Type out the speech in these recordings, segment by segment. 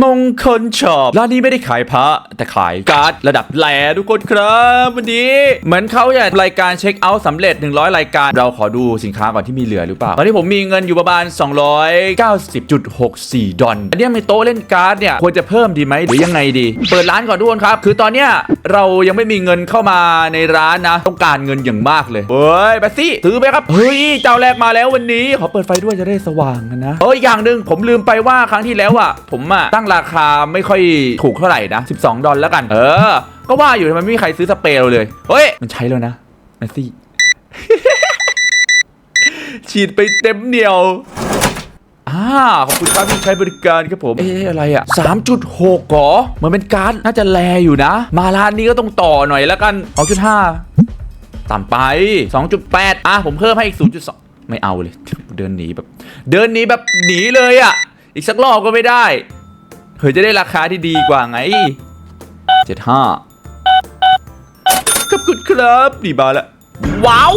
มงคลช็อปร้านนี้ไม่ได้ขายพระ แต่ขายการ์ดระดับแหลทุกคนครับวันนี้ เหมือนเขาอยากรายการเช็คเอาท์สำเร็จ 100 รายการ เราขอดูสินค้าก่อนที่มีเหลือหรือเปล่า ตอนนี้ผมมีเงินอยู่ประมาณ 290.64 ดอลอันเนี้ยมีโต๊ะเล่นการ์ดเนี่ยควรจะเพิ่มดีไหมหรือยังไงดี เปิดร้านก่อนทุกคนครับ คือตอนเนี้ยเรายังไม่มีเงินเข้ามาในร้านนะ ต้องการเงินอย่างมากเลยเฮ้ยแบสซี่ถือไปครับเฮ้ยเจ้าแรกมาแล้ววันนี้ขอเปิดไฟด้วยจะได้สว่างกันนะเอออย่างหนึ่งผมลืมไปว่าครั้งที่แล้วอะผมอะตั้งราคาไม่ค่อยถูกเท่าไหร่นะ 12 ดอลแล้วกัน เออ ก็ว่าอยู่ทำไมไม่มีใครซื้อสเปรย์เราเลย เฮ้ย มันใช้แล้วนะแมสซี่ ฉีดไปเต็มเหนียวอ่าขอบคุณครับที่ใช้บริการครับผม เอ๊ะอะไรอะ3.6หรอเหมือนเป็นการ์ดน่าจะแลอยู่นะ มาร้านนี้ก็ต้องต่อหน่อยแล้วกัน2.5ต่ำไป 2.8 อะ ผมเพิ่มให้อีก 0.2 ไม่เอาเลย เดินหนีแบบ เดินหนีแบบหนีเลยอะ อีกสักรอบก็ไม่ได้ เฮ้ยจะได้ราคาที่ดีกว่าไง75ขอบคุณครับดีบาละว้าว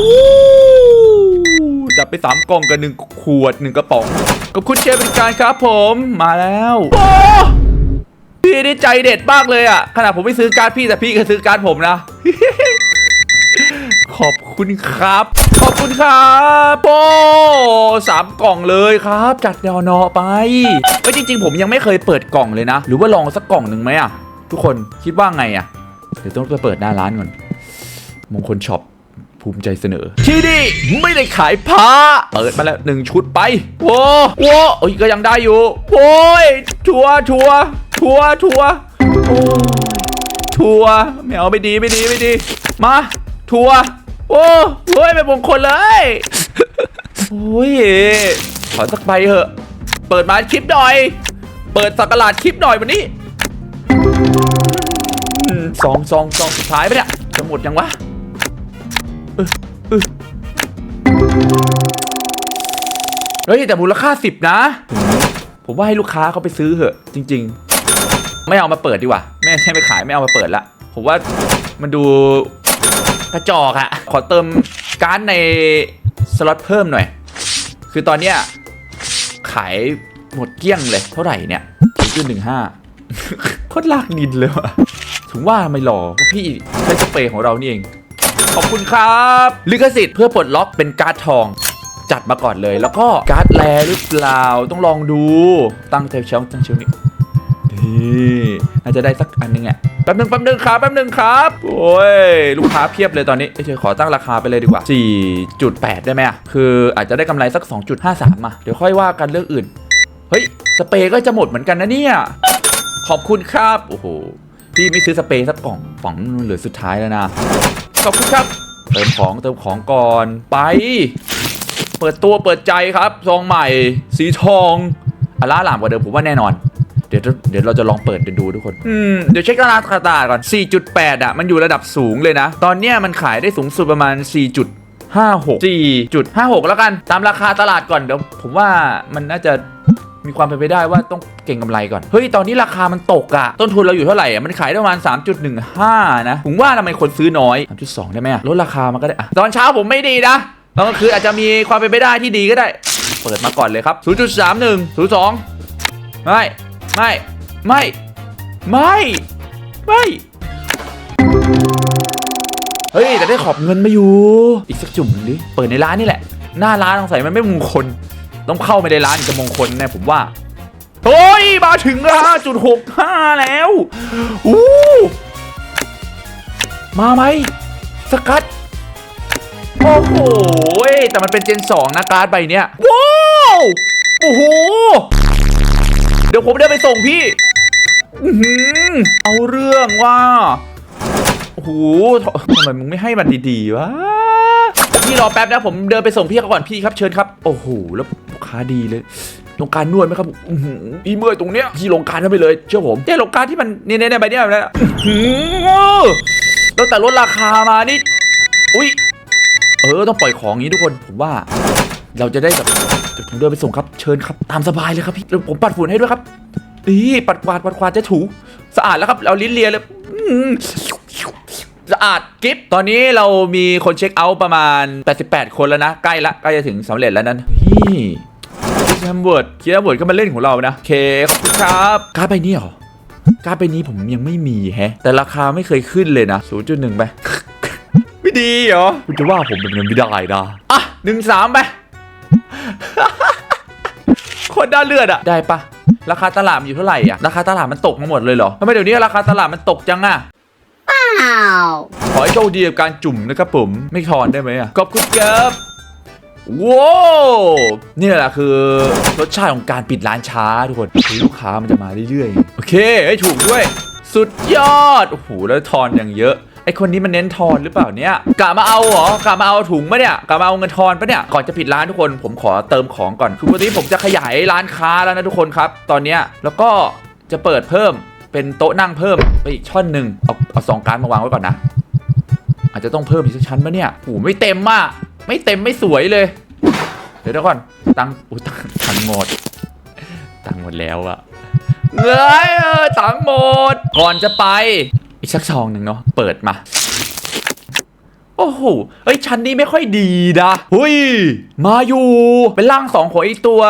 จับไป3กล่องกับ1ขวด1กระป๋องขอบคุณเชฟบริการครับผมมาแล้วโอ้พี่ได้ใจเด็ดมากเลยอะขนาดผมไม่ซื้อการ์ดพี่แต่พี่ก็ซื้อการ์ดผมนะ ขอบคุณครับ ขอบคุณครับโป้ สามกล่องเลยครับ จัดแนนอไปเอ้ยจริง ๆ ผมยังไม่เคยเปิดกล่องเลยนะ หรือว่าลองสักกล่องหนึ่งไหมอะ ทุกคนคิดว่าไงอะ เดี๋ยวต้องไปเปิดหน้าร้านก่อน มงคลช็อปภูมิใจเสนอ ที่นี่ไม่ได้ขายผ้าเปิดมาแล้วหนึ่งชุดไปโว้โว้เอ้ยก็ยังได้อยู่โว้ยทัวร์ทัวร์ทัวร์ทัวร์โอ้ยทัวร์ไม่เอาไม่ดีไม่ดีไม่ดี มาทัวร์โอ้โอ้ยเป็นมงคลเลย โอ้ยขอสักใบเถอะ เปิดมาคลิปหน่อย เปิดสักกลาดคลิปหน่อยวันนี้สองสองสองสุดท้ายไปเนี่ยจะหมดยังวะเออเออเฮ้ยแต่มูลค่าสิบนะ ผมว่าให้ลูกค้าเขาไปซื้อเถอะ จริง ๆ ไม่เอามาเปิดดีกว่าไม่ใช่ไปขายไม่เอามาเปิดละผมว่ามันดูกระจอกอะขอเติมการ์ดใน สล็อตเพิ่มหน่อย คือตอนเนี้ยขายหมดเกลี้ยงเลย เท่าไหร่เนี่ยจุดหนึ่งห้าโคตรลากดินเลยว่ะถึงว่าไม่หล่อพี่ใช้สเปรย์ของเรานี่เอง ขอบคุณครับ ลิขสิทธิ์เพื่อปลดล็อกเป็นการ์ดทองจัดมาก่อนเลย แล้วก็การ์ดแลหรือเปล่าต้องลองดูตั้งเทลเชลตั้งเชลนี่นี่น่าจะได้สักอันนึงอะ แป๊บนึงแป๊บนึงครับแป๊บนึงครับ โอ้ยลูกค้าเพียบเลยตอนนี้เอ้ยเดี๋ยวขอตั้งราคาไปเลยดีกว่า 4.8 ได้ไหมอะคืออาจจะได้กำไรสัก 2.53มาเดี๋ยวค่อยว่ากันเรื่องอื่น เฮ้ย สเปรย์ก็จะหมดเหมือนกันนะเนี่ย ขอบคุณครับ โอ้โห พี่ไม่ซื้อสเปรย์สักกล่องป๋องเหลือสุดท้ายแล้วนะ ขอบคุณครับ เติมของเติมของก่อนไป เปิดตัวเปิดใจครับซองใหม่ สีทองอล่าหลามกว่าเดิมผมว่าแน่นอน ดี๋ยวเดี๋ยวเราจะลองเปิดดูทุกคน อืม เดี๋ยวเช็คราคาตาก่อน 4.8 อะ มันอยู่ระดับสูงเลยนะ ตอนเนี้ยมันขายได้สูงสุดประมาณ 4.56 4.56 แล้วกัน ตามราคาตลาดก่อน เดี๋ยวผมว่ามันน่าจะมีความเป็นไปได้ว่าต้องเก่งกำไรก่อน เฮ้ย ตอนนี้ราคามันตกอะต้นทุนเราอยู่เท่าไหร่อะมันขายได้ประมาณ 3.15 นะ ผมว่าทำไมคนซื้อน้อย 3.2 ได้ไหมอะลดราคามันก็ได้อะตอนเช้าผมไม่ดีนะตอนกลางคืนอาจจะมีความเป็นไปได้ที่ดีก็ได้ เปิดมาก่อนเลยครับ 0.31 02ไม่ ไม่ ไม่ ไม่ ไม่ เฮ้ย แต่ได้ขอบเงินมาอยู่ อีกสักจุ่มหนึงดิ เปิดในร้านนี่แหละ หน้าร้านสงสัยมันไม่มงคล ต้องเข้าไปในร้านจะมงคลแน่ผมว่าเฮ้ยมาถึงแล้วจุดหกห้าแล้ว อู้ มาไหม สกัด โอ้โห แต่มันเป็นเจน2นะการ์ดใบเนี้ย ว้าว โอ้โห ดี๋ยวผมเดินไปส่งพี่อือหือเอาเรื่องว่าโอ้โหทำไมมึงไม่ให้มันดีๆวะพี่รอแป๊บนะผมเดินไปส่งพี่เขาก่อนพี่ครับเชิญครับ โอ้โหแล้วลูกค้าดีเลยลงการนวดไหมครับอือหือดีเมื่อยตรงเนี้ยพี่ลงการเข้าไปเลยเชื่อผมเนี่ยลงการที่มันเนี่ยเนี่ยเนี่ยใบเนี้ยแบบนี้นะอื้อหือแล้วแต่ลดราคามานี่อุ้ยเออต้องปล่อยของอย่างนี้ทุกคนผมว่า เราจะได้แบบ เดี๋ยวผมเดินไปส่งครับเชิญครับตามสบายเลยครับพี่แล้วผมปัดฝุ่นให้ด้วยครับนี่ปัดกวาดปัดกวาดจะถู สะอาดแล้วครับเอาลิ้นเลียเลยอื้อสะอาดกิฟตอนนี้เรามีคนเช็คเอาท์ประมาณ 88 คนแล้วนะ ใกล้ละใกล้จะถึงสำเร็จแล้วนั้นนี่สแฮมเวิร์ดคีสแฮมเวิร์ดก็มาเล่นของเรานะโอเคขอบคุณครับการ์ดใบนี้เหรอการ์ดใบนี้ผมยังไม่มีแฮะ แต่ราคาไม่เคยขึ้นเลยนะ 0.1 ไป ไม่ดีเหรอคุณจะว่าผมเป็นมันไม่ได้นะอะหนึ่งสามไป คนด้านเลือดอะได้ปะราคาตลาดมันอยู่เท่าไหร่อะราคาตลาดมันตกมาหมดเลยเหรอทำไมเดี๋ยวนี้ราคาตลาดมันตกจังอะ Ow! ขอให้โชคดีกับการจุ่มนะครับผมไม่ทอนได้ไหมอะขอบคุณครับว้าวนี่แหละคือรสชาติของการปิดร้านช้าทุกคนคือลูกค้ามันจะมาเรื่อยๆ โอเคให้ถูกด้วย สุดยอด โอ้โห แล้วทอนอย่างเยอะ ไอคนนี้มันเน้นทอนหรือเปล่าเนี่ยกะมาเอาเหรอกะมาเอาถุงปะเนี่ยกะมาเอาเงินทอนปะเนี่ยก่อนจะปิดร้านทุกคนผมขอเติมของก่อนคือวันนี้ผมจะขยายร้านค้าแล้วนะทุกคนครับ ตอนเนี้ยแล้วก็จะเปิดเพิ่มเป็นโต๊ะนั่งเพิ่มไปอีกช่อนหนึ่งเอาเอาสองการดมาวางไว้ก่อนนะ อาจจะต้องเพิ่มอีกสักชั้นปะเนี่ยโอ้ไม่เต็มอะไม่เต็มไม่สวยเลย เดี๋ยวเดี๋ยวก่อนตังอุ้ตังตังหมดตังหมดแล้วอะเงยเออตังหมดก่อนจะไป อีกสักซองหนึ่งเนาะเปิดมา โอ้โหเฮ้ยชั้นนี้ไม่ค่อยดีนะหุยมาอยู่ เป็นร่างสองของไอตัว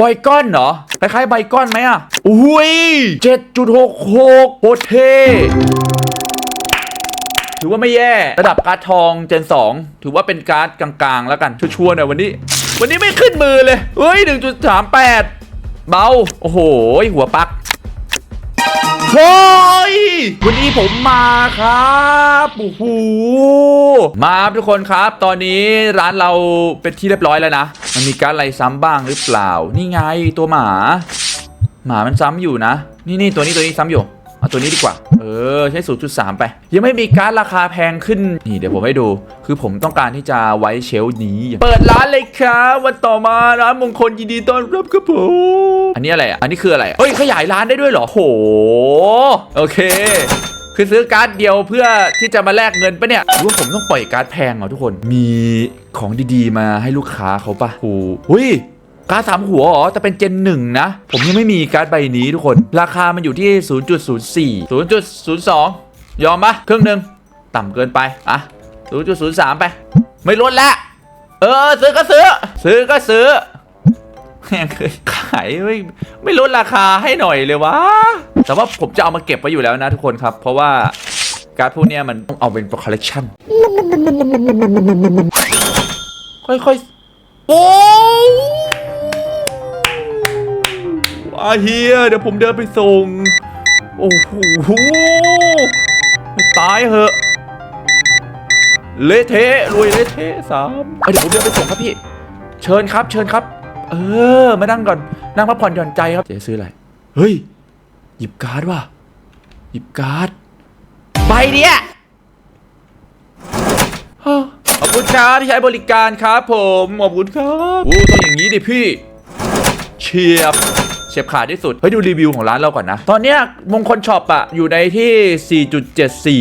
บอยก้อนเหรอคล้ายๆไบก้อนไหมอะอุ้ยเจ็ดจุดหกหกโคตรเท่ถือว่าไม่แย่ ระดับการ์ดทองเจน 2 ถือว่าเป็นการ์ดกลางๆ แล้วกัน ชัวร์ๆหน่อยวันนี้ วันนี้ไม่ขึ้นมือเลย เฮ้ย 1.38 เบา โอ้โห หัวปัก ฮ้ยวันนี้ผมมาครับโอ้โหมาครับทุกคนครับ ตอนนี้ร้านเราเป็นที่เรียบร้อยแล้วนะ มันมีการอะไรซ้ำบ้างหรือเปล่า นี่ไงตัวหมา หมามันซ้ำอยู่นะ นี่นี่ตัวนี้ตัวนี้ซ้ำอยู่ เอาตัวนี้ดีกว่า เออ ใช้ 0.3 ไป ยังไม่มีการดราคาแพงขึ้น นี่เดี๋ยวผมให้ดู คือผมต้องการที่จะไว้เชลนี้ เปิดร้านเลยครับวันต่อมาร้านมงคลยินดีต้อนรับครับผม อันนี้อะไรอะ อันนี้คืออะไรอะเฮ้ย ขยายร้านได้ด้วยเหรอโห โอเคคือซื้อการ์ดเดียวเพื่อที่จะมาแลกเงินปะเนี่ยหรือว่าผมต้องปล่อยการ์ดแพงเหรอทุกคน มีของดีๆ มาให้ลูกค้าเขาปะโอ้โหหุย การ์ดสามหัวเหรอแต่เป็นเจนหนึ่งนะ ผมยังไม่มีการ์ดใบนี้ทุกคน ราคามันอยู่ที่ 0.04 0.02 ยอมปะครึ่งหนึ่งต่ำเกินไป อะ 0.03 ไป ไม่ลดล้วเออ ซื้อก็ซื้อ ซื้อก็ซื้อยังเคยขายไม่ไม่ลดราคาให้หน่อยเลยวะ แต่ว่าผมจะเอามาเก็บไว้อยู่แล้วนะทุกคนครับ เพราะว่าการ์ดพวกนี้มันต้องเอาเป็นคอลเลกชันค่อยๆ โอ้ อาเฮียเดี๋ยวผมเดินไปส่ง โอ้โหไม่ตายเหอะเละเทะรวยเละเทะสามเเดี๋ยวผมเดินไปส่งครับพี่ เชิญครับ เชิญครับ เออ มานั่งก่อน นั่งพักผ่อนหย่อนใจครับจะซื้ออะไร เฮ้ย หยิบการ์ดว่ะ หยิบการ์ด ใบเนี้ยขอบคุณครับที่ใช้บริการครับผม ขอบคุณครับโอ้ต้องอย่างนี้ดิพี่เฉียบ เฉียบขาดที่สุด เฮ้ยดูรีวิวของร้านเราก่อนนะ ตอนเนี้ยมงคลช็อปอะอยู่ในที่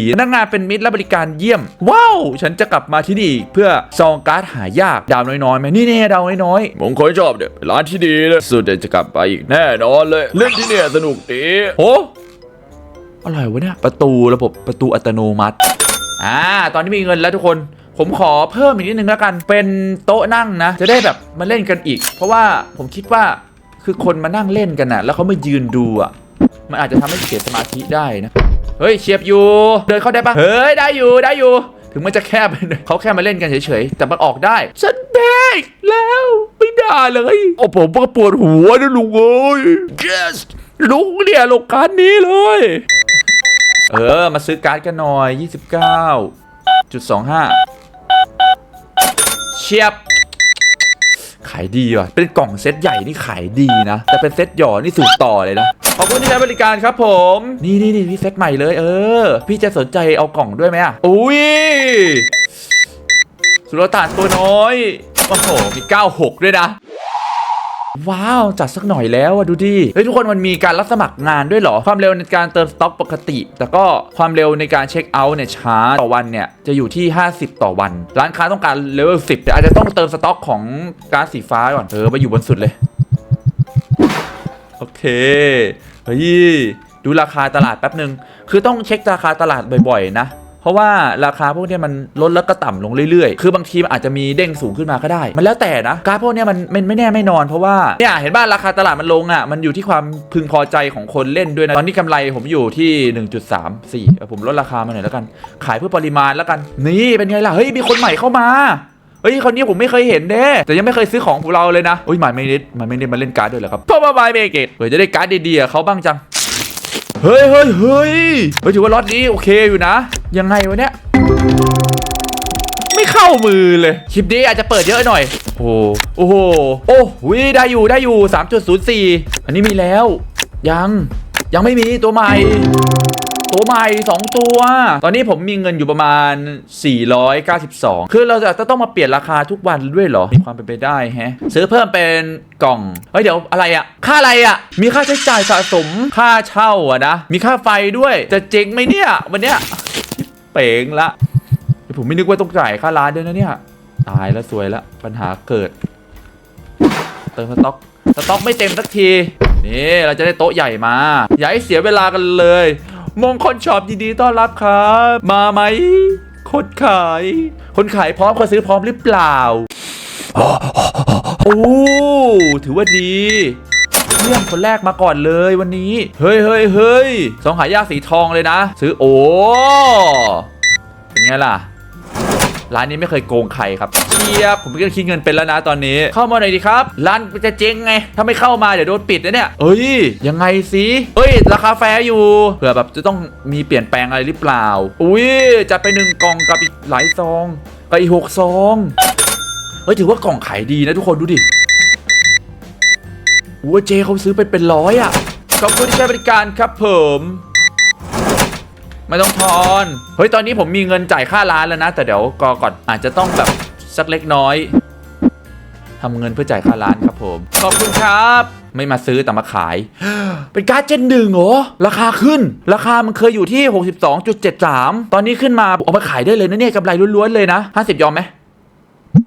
4.74พนักงานเป็นมิตรและบริการเยี่ยม ว้าว ฉันจะกลับมาที่นี่อีกเพื่อซองการ์ดหายากดาวน้อยๆไหมนี่เนี่ยดาวน้อยๆมงคลช็อปเนี่ยเป็นร้านที่ดีเลยสุดเดี๋ยวจะกลับไปอีกแน่นอนเลย เล่นที่เนี่ยสนุกดีโอ้อะไรวะเนี่ยประตูระบบประตูอัตโนมัติอ่าตอนนี้มีเงินแล้วทุกคนผมขอเพิ่มอีกนิดนึงแล้วกัน เป็นโต๊ะนั่งนะ จะได้แบบมาเล่นกันอีก เพราะว่าผมคิดว่า คือคนมานั่งเล่นกันนะแล้วเขามายืนดูอะ มันอาจจะทำให้เสียสมาธิได้นะ เฮ้ยเชียบอยู่ เดินเข้าได้ปะเฮ้ยได้อยู่ได้อยู่ ถึงมันจะแคบเขาแค่มาเล่นกันเฉยๆ แต่มันออกได้ ฉันแพ้แล้วไม่ได้เลย โอ้ผมก็ปวดหัวนะลุงเอ้ย yes ลุงเนี่ยลงการนี้เลย เออมาซื้อการ์ดกันหน่อย 29.25 เชียบ ขายดีว่ะ เป็นกล่องเซตใหญ่นี่ขายดีนะ แต่เป็นเซตหย่อนี่สูตรต่อเลยนะ ขอบคุณที่ใช้บริการครับผม นี่นี่นี่พี่เซตใหม่เลยเออ พี่จะสนใจเอากล่องด้วยไหมอะ อุ้ย สุรตานตัวน้อย โอ้โห มี 96 ด้วยนะ ว้าว จัดสักหน่อยแล้วอะดูดิ เฮ้ย ทุกคนมันมีการรับสมัครงานด้วยเหรอ ความเร็วในการเติมสต็อกปกติ แต่ก็ความเร็วในการเช็คเอาท์เนี่ยช้าต่อวันเนี่ย จะอยู่ที่ 50 ต่อวัน ร้านค้าต้องการเลเวล10 แต่อาจจะต้องเติมสต็อกของการสีฟ้าก่อนเออมาอยู่บนสุดเลย โอเค เฮ้ย ดูราคาตลาดแป๊บหนึ่งคือต้องเช็คราคาตลาดบ่อยๆนะ เพราะว่าราคาพวกนี้มันลดแล้วก็ต่ำลงเรื่อยๆ คือบางทีมันอาจจะมีเด้งสูงขึ้นมาก็ได้ มันแล้วแต่นะการดพวกนี้มันไม่แน่ไม่นอนเพราะว่าเนี่ยเห็นบ้านราคาตลาดมันลงอะมันอยู่ที่ความพึงพอใจของคนเล่นด้วยนะตอนนี้กำไรผมอยู่ที่ 1.34ผมลดราคามาหน่อยแล้วกัน ขายเพื่อปริมาณแล้วกัน นี่เป็นไงล่ะเฮ้ยมีคนใหม่เข้ามาเฮ้ยคนนี้ผมไม่เคยเห็นเด้แต่ยังไม่เคยซื้อของของเราเลยนะอุ้ยหมายไม่นิดหมายไม่นิดมาเล่นการ์ดด้วยเหรอครับเพราะว่าบายเบเกตเผื่อจะได้การ์ดดีๆเขาบ้างจัง เฮ้ยเฮ้ยเฮ้ยเฮ้ยถือว่าล็อตนี้โอเคอยู่นะ ยังไงวะเนี่ยไม่เข้ามือเลย คลิปนี้อาจจะเปิดเยอะหน่อย โอ้โหโอ้โหโอ้วิได้อยู่ได้อยู่ 3.04 อันนี้มีแล้ว ยังยังไม่มีตัวใหม่ ตัวใหม่ 2 ตัว ตอนนี้ผมมีเงินอยู่ประมาณ 492 คือเราจะต้องมาเปลี่ยนราคาทุกวันด้วยเหรอ มีความเป็นไปได้แฮะ ซื้อเพิ่มเป็นกล่อง เฮ้ย เดี๋ยวอะไรอะค่าอะไรอะมีค่าใช้จ่ายสะสมค่าเช่าอะนะ มีค่าไฟด้วยจะเจ๊งไหมเนี่ย วันเนี้ยเป๋งละผมไม่นึกว่าต้องจ่ายค่าร้านด้วยนะเนี่ยตายแล้วสวยแล้วปัญหาเกิด เติมสต็อกสต็อกไม่เต็มสักทีนี่เราจะได้โต๊ะใหญ่มา อย่าให้เสียเวลากันเลย มงคลช็อปยินดีต้อนรับครับ มาไหมคนขาย คนขายพร้อมคนซื้อพร้อมหรือเปล่าโอ้ถือว่าดีเยี่ยมคนแรกมาก่อนเลยวันนี้ เฮ้ยเฮ้ยเฮ้ยสองหายากสีทองเลยนะ ซื้อโอ้เป็นไงล่ะ ร้านนี้ไม่เคยโกงใครครับเชียบผมก็คิดเงินเป็นแล้วนะตอนนี้ เข้ามาหน่อยดีครับ ร้านจะเจ๊งไง ถ้าไม่เข้ามาเดี๋ยวโดนปิดนะเนี่ยเอ้ยยังไงสิเอ้ย ราคาแฟร์อยู่เผื่อแบบจะต้องมีเปลี่ยนแปลงอะไรหรือเปล่า อุ้ยจัดไปหนึ่งกล่องกับอีกหลายซองกับอีกหกซองเฮ้ยถือว่ากล่องขายดีนะทุกคนดูดิวัวเจเขาซื้อไปเป็นร้อยอะขอบคุณที่ใช้บริการครับผม ไม่ต้องทอน เฮ้ย ตอนนี้ผมมีเงินจ่ายค่าร้านแล้วนะ แต่เดี๋ยวกอก่อนอาจจะต้องแบบสักเล็กน้อยทำเงินเพื่อจ่ายค่าร้านครับผม ขอบคุณครับ ไม่มาซื้อแต่มาขาย เป็นการ์ดเจนหนึ่งเหรอ ราคาขึ้น ราคามันเคยอยู่ที่ 62.73 ตอนนี้ขึ้นมาเอามาขายได้เลยนะเนี่ยกำไรล้วนๆเลยนะ 50 ยอมไหม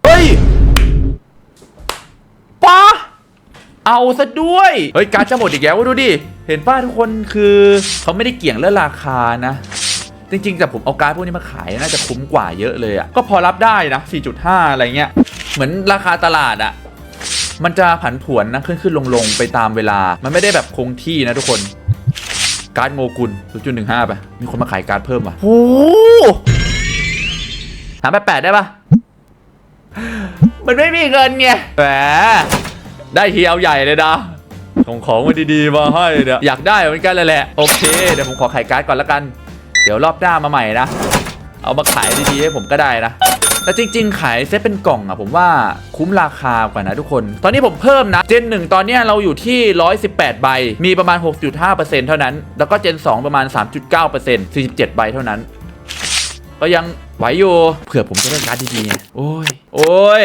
เฮ้ยป้า เอาซะด้วย เฮ้ย การ์ดจะหมดอีกแล้วดูดิ เห็นป้าทุกคนคือเขาไม่ได้เกี่ยงเรื่องราคานะ จริงๆ แต่ผมเอาการ์ดพวกนี้มาขายน่าจะคุ้มกว่าเยอะเลยอะ่ะ ก็พอรับได้นะ 4.5 อะไรเงี้ย เหมือนราคาตลาดอะ่ะ มันจะผันผวนนะขึ้นขึ้นลงลงๆไปตามเวลา มันไม่ได้แบบคงที่นะทุกคน การ์ดโงกุล0.15ไปมีคนมาขายการ์ดเพิ่มว่ะโอ้หาไปแปดได้ปะมันไม่มีเงินไงแหม ได้ทีเอาใหญ่เลยนะส่งของมาดีๆมาให้เนี่ยอยากได้เหมือนกันเลยแหละโอเคเดี๋ยวผมขอขายการ์ดก่อนละกัน เดี๋ยวรอบหน้ามาใหม่นะเอามาขายดีๆให้ผมก็ได้นะแต่จริง ๆ ขายเซตเป็นกล่องอะผมว่าคุ้มราคากว่านะทุกคน ตอนนี้ผมเพิ่มนะ เจน 1 ตอนนี้เราอยู่ที่ 118 ใบ มีประมาณ 6.5%เท่านั้น แล้วก็เจน 2 ประมาณ 3.9% 47 ใบเท่านั้น ก็ยังไหวอยู่ เผื่อผมจะได้การ์ดดีๆไงโอ้ย โอ้ย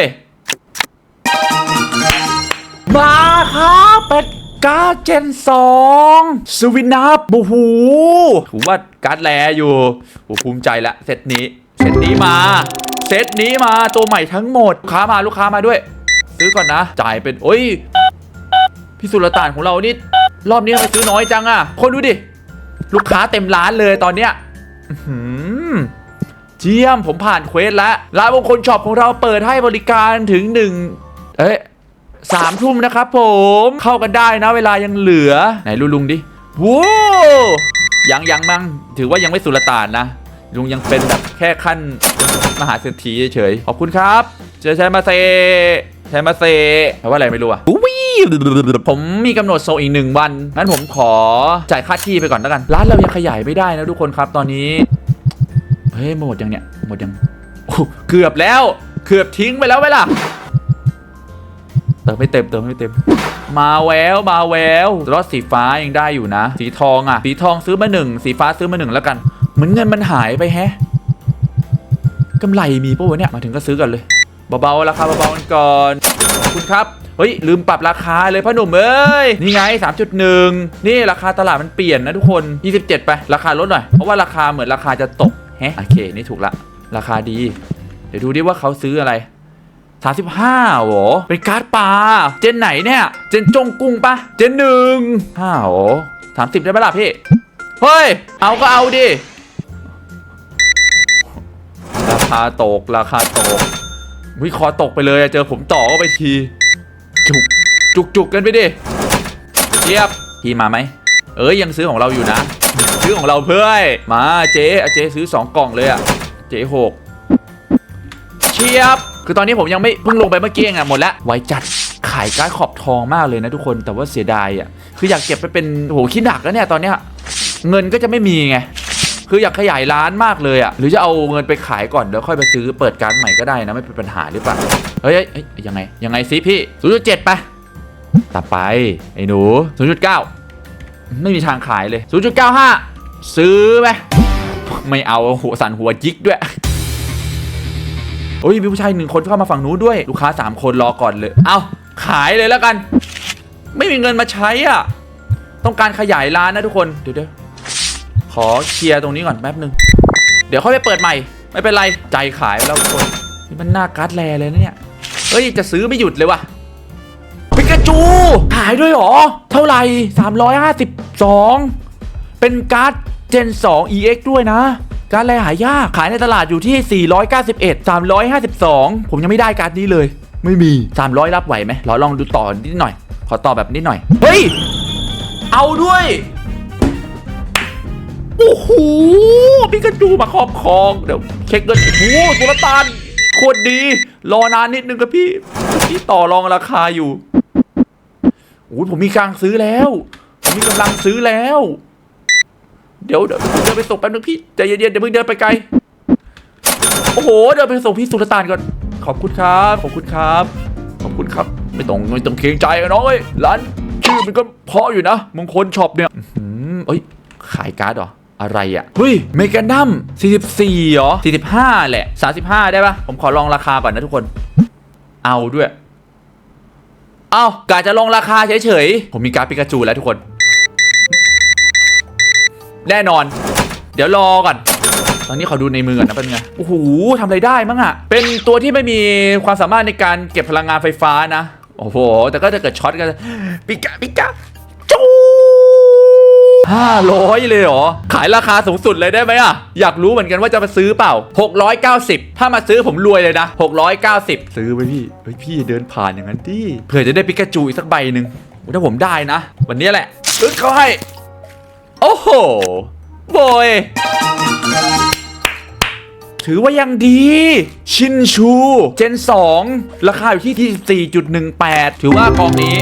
มาครับเป็ดกาเจนสองสวินับโอ้โหผมว่าการ์ดแลอยู่โอ้ภูมิใจละเซตนี้เซตนี้มาเซตนี้มาตัวใหม่ทั้งหมด ลูกค้ามาลูกค้ามาด้วย ซื้อก่อนนะ จ่ายเป็นโอ้ยพี่สุลต่านของเรานี่รอบนี้ทำไปซื้อน้อยจังอะคนดูดิ ลูกค้าเต็มร้านเลยตอนเนี้ยเจียมผมผ่านเควสแล้วร้านมงคลช็อปของเราเปิดให้บริการถึงหนึ่งเอ๊ะ สามทุ่มนะครับผมเข้ากันได้นะเวลายังเหลือ ไหนลุลุงดิว้าวยังยังมั้งถือว่ายังไม่สุลต่านนะ ลุงยังเป็นแบบแค่ขั้นมหาเศรษฐีเฉยๆขอบคุณครับ เจอใช้มาเซใช้มาเซแปลว่าอะไรไม่รู้อะผมมีกำหนดโซอีกหนึ่งวันงั้นผมขอจ่ายค่าที่ไปก่อนแล้วกันร้านเรายังขยายไม่ได้นะทุกคนครับตอนนี้เฮ้ยหมดยังเนี่ยหมดยังเกือบแล้วเกือบทิ้งไปแล้วไหมล่ะ ติมไม่เต็มเติมไม่เต็ม มาแววมาแววรถสีฟ้ายังได้อยู่นะ สีทองอะ สีทองซื้อมาหนึ่งสีฟ้าซื้อมาหนึ่งแล้วกัน เหมือนเงินมันหายไปแฮะกำไรมีปะวะเนี่ยมาถึงก็ซื้อกันเลยเบาๆราคาเบาๆกันก่อนขอบคุณครับเฮ้ยลืมปรับราคาเลยพ่อหนุ่มเอ้ยนี่ไง 3.1 นี่ราคาตลาดมันเปลี่ยนนะทุกคน 27 ไปราคาลดหน่อยเพราะว่าราคาเหมือนราคาจะตกแฮะโอเคนี่ถูกละ ราคาดี เดี๋ยวดูดิว่าเขาซื้ออะไร สามสิบห้าหรอเป็นการ์ดปลา เจนไหนเนี่ย เจนจงกุ้งปะเจนหนึ่งห้าหรอสามสิบได้ไหมล่ะพี่ เฮ้ย เอาก็เอาดิ ราคาตก ราคาตก วิคอตกไปเลยเจอผมต่อก็ไปที จุก จุกจุกกันไปดิเทียบ พี่มาไหม เอ้ยยังซื้อของเราอยู่นะ ซื้อของเราเพื่อมาเจ๊เจ๊ซื้อสองกล่องเลยอะเจ๊หกเชียบ คือตอนนี้ผมยังไม่เพิ่งลงไปเมื่อกี้เองอะหมดแล้วไว้จัดขายการ์ดขอบทองมากเลยนะทุกคนแต่ว่าเสียดายอะคืออยากเก็บไปเป็นโหคิดหนักแล้วเนี่ยตอนเนี้ยเงินก็จะไม่มีไงคืออยากขยายร้านมากเลยอะหรือจะเอาเงินไปขายก่อนแล้วค่อยไปซื้อเปิดการ์ดใหม่ก็ได้นะไม่เป็นปัญหาหรือเปล่าเฮ้ยเฮ้ยยังไงยังไงซิพี่0.7ไปต่อไปไอ้หนู0.9ไม่มีทางขายเลย0.95ซื้อไหมไม่เอาหัวสันหัวจิกด้วย โอ้ยมีผู้ชายหนึ่งคนเข้ามาฝั่งนู้นด้วยลูกค้า 3 คนรอก่อนเลย เอาขายเลยแล้วกัน ไม่มีเงินมาใช้อะ ต้องการขยายร้านนะทุกคนเดี๋ยวเดี๋ยวขอเคลียร์ตรงนี้ก่อนแป๊บนึง เดี๋ยวค่อยไปเปิดใหม่ ไม่เป็นไรใจขายแล้วทุกคนนี่มันหน้าการ์ดแลเลยนะเนี่ยเฮ้ยจะซื้อไม่หยุดเลยว่ะปิกาจู ขายด้วยหรอ เท่าไหร่ 352 เป็นการ์ด Gen 2 EX ด้วยนะ การ์ดแลหายากขายในตลาดอยู่ที่ 491 352 ผมยังไม่ได้การ์ดนี้เลย ไม่มี 300 รับไหวไหมเราลองดูต่อนิดหน่อย ขอต่อแบบนิดหน่อย เฮ้ย เอาด้วย โอ้โหปิกาจูมาครอบครอง เดี๋ยวเช็คเงินโอ้โหสุลต่านโคตรดี รอนานนิดนึงครับพี่ พี่ต่อรองราคาอยู่โอ้ยผมมีกลางซื้อแล้ว ผมมีกำลังซื้อแล้ว เดี๋ยวเดี๋ยวผมเดินไปส่งแป๊บนึงพี่ใจเย็นๆเดี๋ยวมึงเดินไปไกลโอ้โหเดินไปส่งพี่สุลต่านก่อนขอบคุณครับขอบคุณครับขอบคุณครับ ไม่ต้องไม่ต้องเกรงใจอะน้องเอ้ยร้านชื่อมันก็เพราะอยู่นะมงคลช็อปเนี่ยอืมเอ้ยขายการ์ดเหรออะไรอะเฮ้ยเมกาดัม44เหรอ 45 แหละ 35 ได้ปะผมขอลองราคาก่อนนะทุกคน เอาด้วย เอากาจะลองราคาเฉยๆ ผมมีการ์ดปิกาจูแล้วทุกคน แน่นอน เดี๋ยวรอก่อน ตอนนี้ขอดูในมือก่อนนะเป็นไง โอ้โหทำอะไรได้มั้งอะเป็นตัวที่ไม่มีความสามารถในการเก็บพลังงานไฟฟ้านะ โอ้โห แต่ก็จะเกิดช็อตกันปิกาปิกาจูห้าร้อยเลยเหรอ ขายราคาสูงสุดเลยได้ไหมอะอยากรู้เหมือนกันว่าจะมาซื้อเปล่า 690 ถ้ามาซื้อผมรวยเลยนะ 690 ซื้อไปพี่เฮ้ยพี่เดินผ่านอย่างนั้นดิเผื่อจะได้ปิกาจูอีกสักใบหนึ่งถ้าผมได้นะ วันนี้แหละอึ๊กเขาให้ โอ้โหโบยถือว่ายังดี ชินชู เจน 2 ราคาอยู่ที่ที่4.18 ถือว่ากองนี้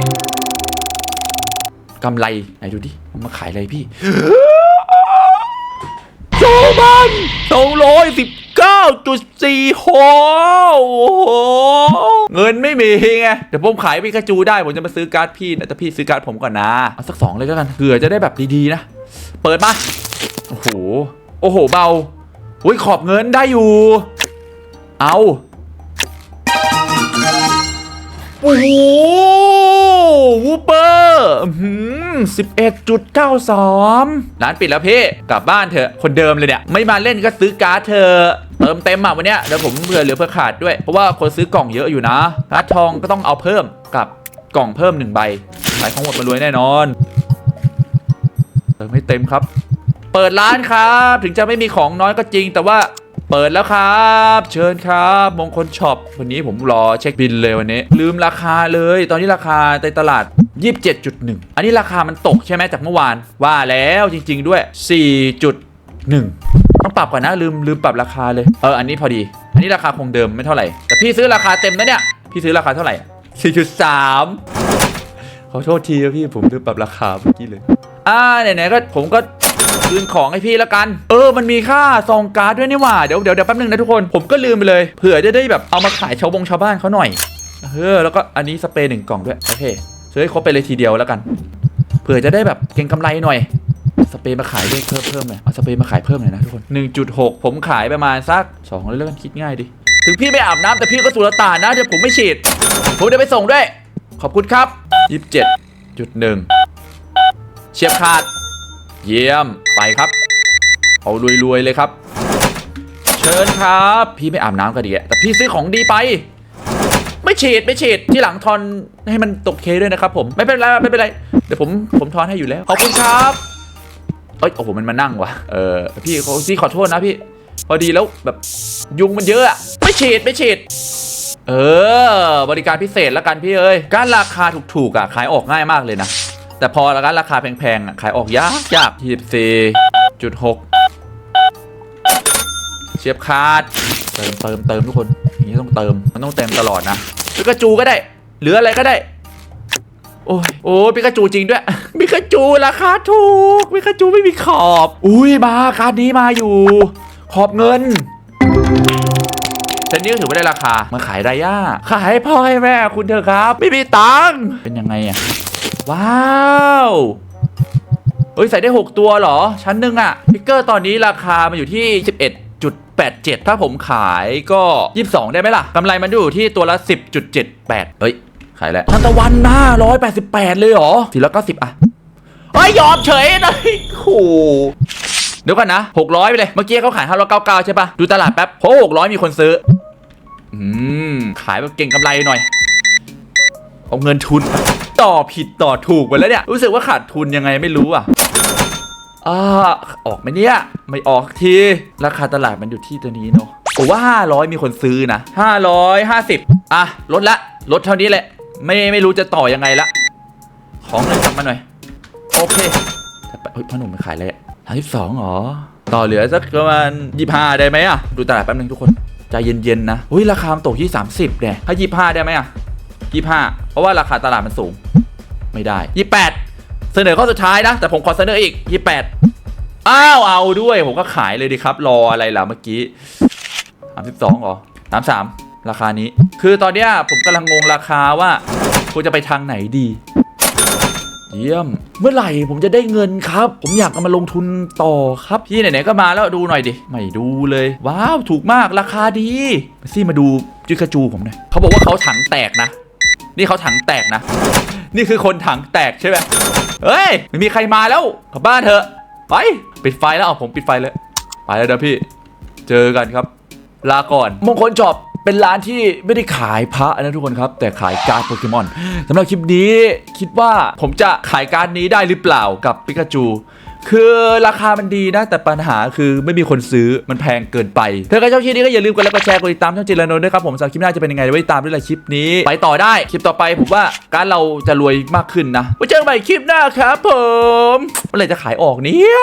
กำไร ไหนดูดิมันมาขายอะไรพี่โซมันสองร้อยสิบเก้าจุดสี่โหเงินไม่มีไงเดี๋ยวผมขายปิกาจูได้ ผมจะมาซื้อการ์ดพี่นะแต่พี่ซื้อการ์ดผมก่อนนะ เอาสักสองเลยก็กันเผื่อจะได้แบบดี ๆ นะ เปิดมาโอ้โห โอ้โห เบาอุ้ยขอบเงินได้อยู่ เอาโอ้โหวูเปอร์สิบเอ็ดจุดเก้าสองร้านปิดแล้วพี่ กลับบ้านเถอะ คนเดิมเลยเนี่ย ไม่มาเล่นก็ซื้อการ์ดเธอะเติมเต็มอะวันเนี้ยเดี๋ยวผมเผื่อเหลือเพื่อขาดด้วย เพราะว่าคนซื้อกล่องเยอะอยู่นะการ์ดทองก็ต้องเอาเพิ่มกับกล่องเพิ่มหนึ่งใบขายของหมดมารวยแน่นอน ให้เต็มครับ เปิดร้านครับ ถึงจะไม่มีของน้อยก็จริง แต่ว่าเปิดแล้วครับ เชิญครับ มงคลช็อปวันนี้ผมรอเช็คบินเลยวันนี้ ลืมราคาเลย ตอนนี้ราคาในตลาด 27.1 อันนี้ราคามันตกใช่ไหมจากเมื่อวาน ว่าแล้วจริง ๆด้วย 4.1ต้องปรับก่อนนะลืมลืมปรับราคาเลยเอออันนี้พอดี อันนี้ราคาคงเดิมไม่เท่าไหร่แต่พี่ซื้อราคาเต็มนะเนี่ยพี่ซื้อราคาเท่าไหร่4.3 ขอโทษทีครับพี่ผมลืมปรับราคาเมื่อกี้เลย อ่าไหนๆก็ผมก็คืนของให้พี่แล้วกัน เออ มันมีค่าซองการ์ดด้วยนี่หว่า เดี๋ยวเดี๋ยวเดี๋ยวแป๊บนึงนะทุกคน ผมก็ลืมไปเลย เผื่อจะได้แบบเอามาขายชาวบงชาวบ้านเขาหน่อย เออ แล้วก็อันนี้สเปรย์หนึ่งกล่องด้วย โอเคซื้อให้ครบไปเลยทีเดียวแล้วกัน เผื่อจะได้แบบเก็งกำไรหน่อย สเปรย์มาขายด้วยเพิ่มเพิ่มหน่อยเอาสเปรย์มาขายเพิ่มหน่อยนะทุกคน 1.6 ผมขายประมาณสัก2เลยแล้วกันคิดง่ายดิ ถึงพี่ไม่อาบน้ำแต่พี่ก็สุรตานนะเดี๋ยวผมไม่ฉีด ผมเดี๋ยวไปส่งด้วย ขอบคุณครับ 27.1 เฉียบขาด เยี่ยมไปครับ เอารวยๆเลยครับ เชิญครับ พี่ไม่อาบน้ำก็ดีแต่พี่ซื้อของดีไป ไม่ฉีดไม่ฉีดที่หลังทอนให้มันตกเคด้วยนะครับผมไม่เป็นไรไม่เป็นไรเดี๋ยวผมผมทอนให้อยู่แล้วขอบคุณครับเอ้ยโอ้โหมันมานั่งว่ะเออพี่เขาพี่ขอโทษนะพี่ พอดีแล้วแบบยุงมันเยอะอะไม่ฉีดไม่ฉีด เออ บริการพิเศษแล้วกันพี่เอ้ยการราคาถูกๆอะขายออกง่ายมากเลยนะ แต่พอละการราคาแพงๆอะขายออกยากยาก24.6 เชียบคาดเติมเติมเติมทุกคนอย่างนี้ต้องเติมมันต้องเต็มตลอดนะปิกาจูก็ได้ หรืออะไรก็ได้ โอ้ยโอ้ยปิกาจูจริงด้วยปิกาจูราคาถูกปิกาจูไม่มีขอบ อุ้ยมาการนี้มาอยู่ ขอบเงิน เซนนี้ก็ถือว่าได้ราคา มาขายไรย่า ขายให้พ่อให้แม่คุณเถอะครับ ไม่มีตังค์ เป็นยังไงอะว้าวเฮ้ยใส่ได้ 6 ตัวเหรอ ชั้นหนึ่งอะพิกเกอร์ตอนนี้ราคามันอยู่ที่ 11.87 ถ้าผมขายก็ 22 ได้ไหมล่ะกำไรมันอยู่ที่ตัวละ 10.78 เฮ้ย ขายแล้วทันตะวันหน้า 188 เลยเหรอ490อะเฮ้ยยอมเฉยเลยโอ้โหเดี๋ยวก่อนนะ600ไปเลย เมื่อกี้เขาขาย599ใช่ปะดูตลาดแป๊บเพราะ600มีคนซื้อ อืม ขายแบบเก่งกำไรหน่อย เอาเงินทุน ต่อผิดต่อถูกไปแล้วเนี่ย รู้สึกว่าขาดทุนยังไงไม่รู้อะอ่าออกไหมเนี่ย ไม่ออกที ราคาตลาดมันอยู่ที่ตัวนี้เนาะผมว่า 500 มีคนซื้อนะ550 อะ ลดละ ลดเท่านี้แหละ ไม่ไม่รู้จะต่อยังไงละ ของเงินกลับมาหน่อย โอเคแต่ไปเฮ้ยพ่อหนุ่มมันขายอะไร สามสิบสองหรอต่อเหลือสักประมาณยี่ห้าได้ไหมอะ ดูตลาดแป๊บนึงทุกคน ใจเย็นๆนะอุ้ยราคามตกที่30เนี่ยถ้ายี่ห้าได้ไหมอะยี่ห้าเพราะว่าราคาตลาดมันสูง ไม่ได้ยี่แปดเสนอข้อสุดท้ายนะ แต่ผมขอเสนออีกยี่แปดอ้าวเอาด้วย ผมก็ขายเลยดีครับ รออะไรล่ะเมื่อกี้สามสิบสองหรอสามสามราคานี้ คือตอนเนี้ยผมกำลังงงราคาว่าควรจะไปทางไหนดี เยี่ยม เมื่อไหร่ผมจะได้เงินครับ ผมอยากเอามาลงทุนต่อครับ พี่ไหนๆก็มาแล้วดูหน่อยดิ ไม่ดูเลย ว้าวถูกมากราคาดีมาซี่มาดูจิกาจูผมหน่อยเขาบอกว่าเขาถังแตกนะ นี่เขาถังแตกนะ นี่คือคนถังแตกใช่ไหมเฮ้ยไม่มีใครมาแล้วกลับบ้านเถอะไปปิดไฟแล้วเอาผมปิดไฟเลย ไปแล้วเด้อพี่ เจอกันครับ ลาก่อนมงคลจอบ เป็นร้านที่ไม่ได้ขายพระนะทุกคนครับ แต่ขายการ์ดโปเกมอนสำหรับคลิปนี้คิดว่าผมจะขายการ์ดนี้ได้หรือเปล่ากับปิกาจูคือราคามันดีนะ แต่ปัญหาคือไม่มีคนซื้อมันแพงเกินไปถ้าใครชอบคลิปนี้ก็อย่าลืมกดไลค์กดแชร์กดติดตามช่องจิรานนท์ด้วยครับผมสำหรับคลิปหน้าจะเป็นยังไงไว้ติดตามด้วยในคลิปนี้ ไปต่อได้คลิปต่อไปผมว่าการเราจะรวยมากขึ้นนะไว้เจอกันใหม่คลิปหน้าครับผมเมื่อไหร่จะขายออกเนี่ย